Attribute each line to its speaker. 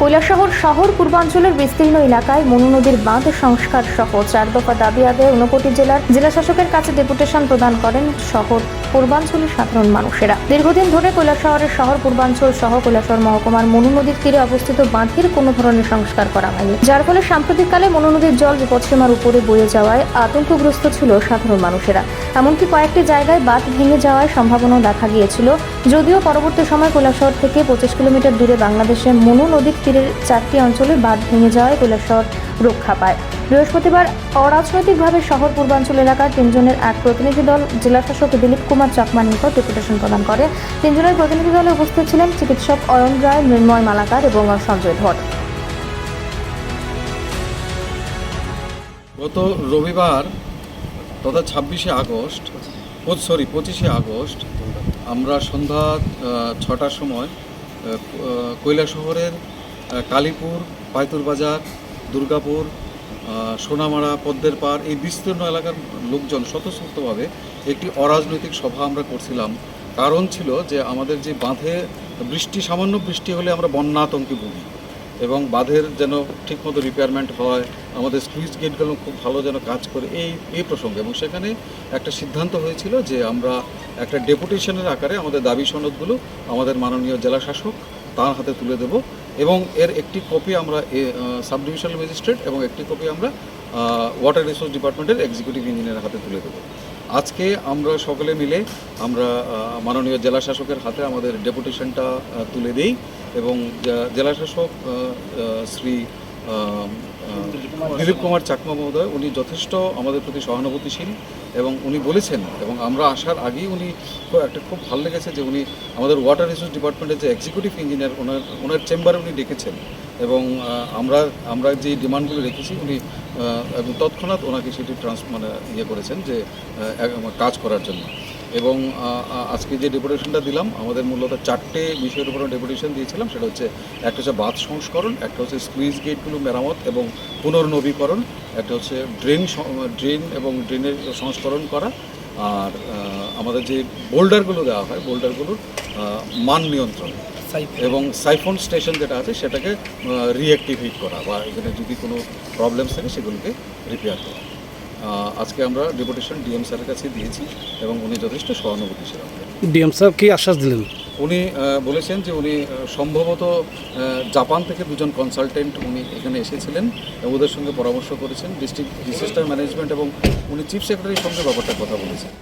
Speaker 1: কৈলাসহর শহর পূর্বাঞ্চলের বিস্তীর্ণ এলাকায় মনু নদীর বাঁধ সংস্কার সহ চার দফা দাবি আদায়ে ঊনকোটি জেলার জেলা শাসকের কাছে ডেপুটেশন প্রদান করেন শহর পূর্বাঞ্চলের সাধারণ মানুষেরা। দীর্ঘদিন ধরে কৈলাসহরের শহর পূর্বাঞ্চল সহ কৈলাসহর মহকুমার মনু নদীর তীরে অবস্থিত বাঁধের কোনো ধরনের সংস্কার করা হয়নি। যার ফলে সাম্প্রতিককালে মনু নদীর জল বিপদসীমার উপরে বয়ে যাওয়ায় আতঙ্কগ্রস্ত ছিল সাধারণ মানুষেরা। এমনকি কয়েকটি জায়গায় বাঁধ ভেঙে যাওয়ার সম্ভাবনাও দেখা গিয়েছিল যদিও পরবর্তী সময় কৈলাসহর থেকে পঁচিশ কিলোমিটার দূরে বাংলাদেশের মনু নদীর তীরের চারটি অঞ্চলে বাঁধ ভেঙে যাওয়ায় কৈলাসহর রক্ষা পায়। বৃহস্পতিবার অরাজনৈতিকভাবে শহর পূর্বাঞ্চল এলাকার তিনজনের এক প্রতিনিধি দল জেলাশাসক দিলীপ কুমার চাকমার নিকট ডেপুটেশন প্রদান করে। তিনজনের প্রতিনিধি দলে উপস্থিত ছিলেন চিকিৎসক অয়ন রায়, মৃন্ময় মালাকার এবং সঞ্জয় ধর।
Speaker 2: গত রবিবার তথা ছাব্বিশে আগস্ট সরি, পঁচিশে আগস্ট আমরা সন্ধ্যা ছটার সময় কৈলা শহরের কালীপুর পাইতুর বাজার, দুর্গাপুর সোনামারা, পদ্মের পাড় এই বিস্তীর্ণ এলাকার লোকজন স্বতঃস্ফূর্তভাবে একটি অরাজনৈতিক সভা আমরা করছিলাম। কারণ ছিল যে আমাদের যে বাঁধে বৃষ্টি, সামান্য বৃষ্টি হলে আমরা বন্যা আতঙ্কে ভুগি। এবং বাঁধের যেন ঠিকমতো রিপেয়ারমেন্ট হয়, আমাদের স্লুইস গেটগুলো খুব ভালো যেন কাজ করে, এই এই প্রসঙ্গে। এবং সেখানে একটা সিদ্ধান্ত হয়েছিল যে আমরা একটা ডেপুটেশনের আকারে আমাদের দাবি সনদগুলো আমাদের মাননীয় জেলা শাসক তার হাতে তুলে দেব এবং এর একটি কপি আমরা সাব ডিভিশনাল ম্যাজিস্ট্রেট এবং একটি কপি আমরা ওয়াটার রিসোর্স ডিপার্টমেন্টের এক্সিকিউটিভ ইঞ্জিনিয়ারের হাতে তুলে দেবো। আজকে আমরা সকলে মিলে আমরা মাননীয় জেলা শাসকের হাতে আমাদের ডেপুটেশনটা তুলে দিই। এবং জে- জেলা শাসক আহ, আহ, শ্রী দিলীপ কুমার চাকমা মহোদয় উনি যথেষ্ট আমাদের প্রতি সহানুভূতিশীল এবং উনি বলেছেন এবং আমরা আসার আগেই উনি একটা খুব ভালো লেগেছে যে উনি আমাদের ওয়াটার রিসোর্স ডিপার্টমেন্টের যে এক্সিকিউটিভ ইঞ্জিনিয়ার ওনার ওনার চেম্বারে উনি ডেকেছেন। এবং আমরা আমরা যে ডিমান্ডগুলো রেখেছি উনি এবং তৎক্ষণাৎ ওনাকে সেটি ট্রান্স মানে ইয়ে করেছেন যে কাজ করার জন্য। এবং আজকে যে ডেপুটেশনটা দিলাম আমাদের মূলত চারটে বিষয়ের উপর ডেপুটেশন দিয়েছিলাম সেটা হচ্ছে একটা হচ্ছে বাঁধ সংস্করণ একটা হচ্ছে স্কুইজ গেটগুলো মেরামত এবং পুনর্নবীকরণ একটা হচ্ছে ড্রেন ড্রেন এবং ড্রেনের সংস্করণ করা আর আমাদের যে বোল্ডারগুলো দেওয়া হয় বোল্ডারগুলোর মান নিয়ন্ত্রণ এবং সাইফোন স্টেশন যেটা আছে সেটাকে রিঅ্যাক্টিভেট করা বা এখানে যদি কোনো প্রবলেমস থাকে সেগুলোকে রিপেয়ার করা। আজকে আমরা ডেপুটেশন ডিএম স্যারের কাছে দিয়েছি এবং উনি যথেষ্ট সহানুভূতি ছিল
Speaker 3: ডিএম স্যার কি আশ্বাস দিলেন?
Speaker 2: উনি বলেছেন যে উনি সম্ভবত জাপান থেকে দুজন কনসালটেন্ট উনি এখানে এসেছিলেন এবং ওদের সঙ্গে পরামর্শ করেছেন। ডিস্ট্রিক্ট ডিসিস্টার ম্যানেজমেন্ট এবং উনি চিফ সেক্রেটারির সঙ্গে ব্যাপারটা কথা বলেছেন।